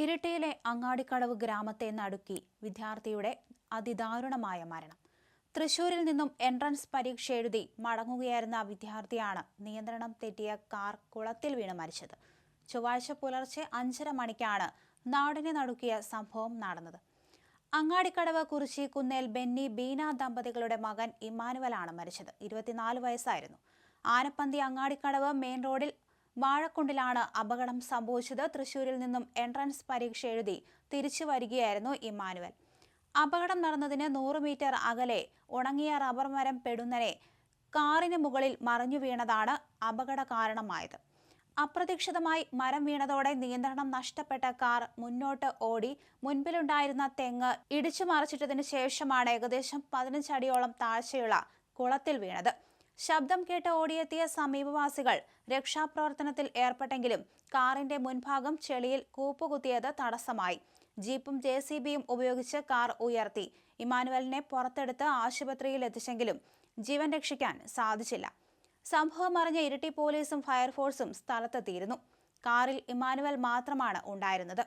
ഇരിട്ടിയിലെ അങ്ങാടിക്കടവ് ഗ്രാമത്തെ നടുക്കി വിദ്യാർത്ഥിയുടെ അതിദാരുണമായ മരണം. തൃശൂരിൽ നിന്നും എൻട്രൻസ് പരീക്ഷ എഴുതി മടങ്ങുകയായിരുന്ന വിദ്യാർത്ഥിയാണ് നിയന്ത്രണം തെറ്റിയ കാർ കുളത്തിൽ വീണ് മരിച്ചത്. ചൊവ്വാഴ്ച പുലർച്ചെ അഞ്ചര മണിക്കാണ് നാടിനെ നടുക്കിയ സംഭവം നടന്നത്. അങ്ങാടിക്കടവ് കുറിച്ചി കുന്നേൽ ബെന്നി ബീന ദമ്പതികളുടെ മകൻ ഇമ്മാനുവലാണ് മരിച്ചത്. ഇരുപത്തിനാല് വയസ്സായിരുന്നു. ആനപ്പന്തി അങ്ങാടിക്കടവ് മെയിൻ റോഡിൽ വാഴക്കുണ്ടിലാണ് അപകടം സംഭവിച്ചത്. തൃശൂരിൽ നിന്നും എൻട്രൻസ് പരീക്ഷ എഴുതി തിരിച്ചു വരികയായിരുന്നു ഇമ്മാനുവൽ. അപകടം നടന്നതിന് നൂറ് മീറ്റർ അകലെ ഉണങ്ങിയ റബ്ബർ മരം പെടുന്നനെ കാറിന് മുകളിൽ മറിഞ്ഞു വീണതാണ് അപകട കാരണമായത്. അപ്രതീക്ഷിതമായി മരം വീണതോടെ നിയന്ത്രണം നഷ്ടപ്പെട്ട കാർ മുന്നോട്ട് ഓടി മുൻപിലുണ്ടായിരുന്ന തെങ്ങ് ഇടിച്ചു മറിച്ചിട്ടതിനു ശേഷമാണ് ഏകദേശം പതിനഞ്ചടിയോളം താഴ്ചയുള്ള കുളത്തിൽ വീണത്. ശബ്ദം കേട്ട് ഓടിയെത്തിയ സമീപവാസികൾ രക്ഷാപ്രവർത്തനത്തിൽ ഏർപ്പെട്ടെങ്കിലും കാറിന്റെ മുൻഭാഗം ചെളിയിൽ കൂപ്പുകുത്തിയത് തടസ്സമായി. ജീപ്പും ജെ സി ബിയും ഉപയോഗിച്ച് കാർ ഉയർത്തി. ഇമാനുവലിനെ പുറത്തെടുത്ത് ആശുപത്രിയിൽ എത്തിച്ചെങ്കിലും ജീവൻ രക്ഷിക്കാൻ സാധിച്ചില്ല. സംഭവം അറിഞ്ഞ ഇരിട്ടി പോലീസും ഫയർഫോഴ്സും സ്ഥലത്തെത്തിയിരുന്നു. കാറിൽ ഇമാനുവൽ മാത്രമാണ് ഉണ്ടായിരുന്നത്.